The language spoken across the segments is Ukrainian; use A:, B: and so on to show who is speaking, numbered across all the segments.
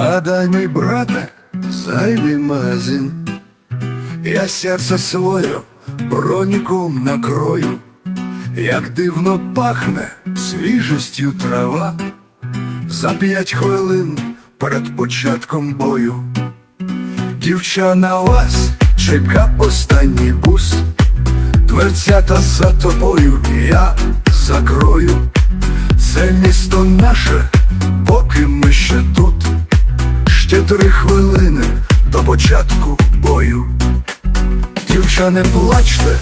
A: А дай мій брате, зайвий магазин. Я серце своє броніком накрою, як дивно пахне свіжістю трава. За п'ять хвилин перед початком бою. Дівча на вас чека останній бус. Дверцята за тобою я три хвилини до початку бою. Дівча, не плачте,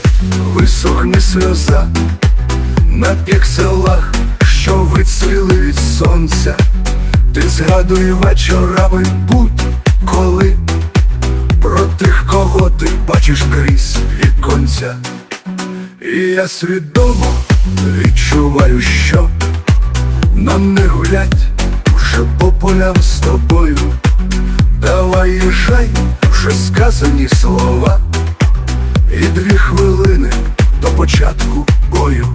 A: висохне сльоза на пікселах, що вицвіли від сонця. Ти згадуй вечорами будь-коли про тих, кого ти бачиш крізь віконця. І я свідомо відчуваю, що нам не гулять вже по полям з тобою. Давай їжай вже сказані слова. І дві хвилини до початку бою.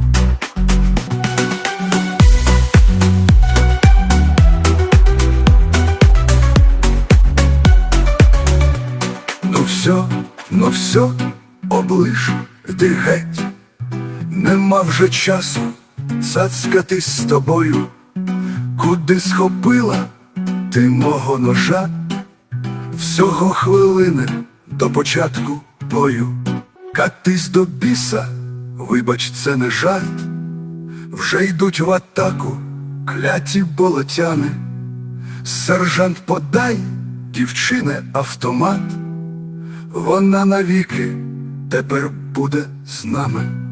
A: Ну все, ну все, облиш, ти геть, нема вже часу цацкатись з тобою, куди схопила ти мого ножа, всього хвилини до початку бою. Катись до біса, вибач, це не жарт, вже йдуть в атаку кляті болотяни. Сержант подай, дівчине, автомат. Вона навіки тепер буде з нами.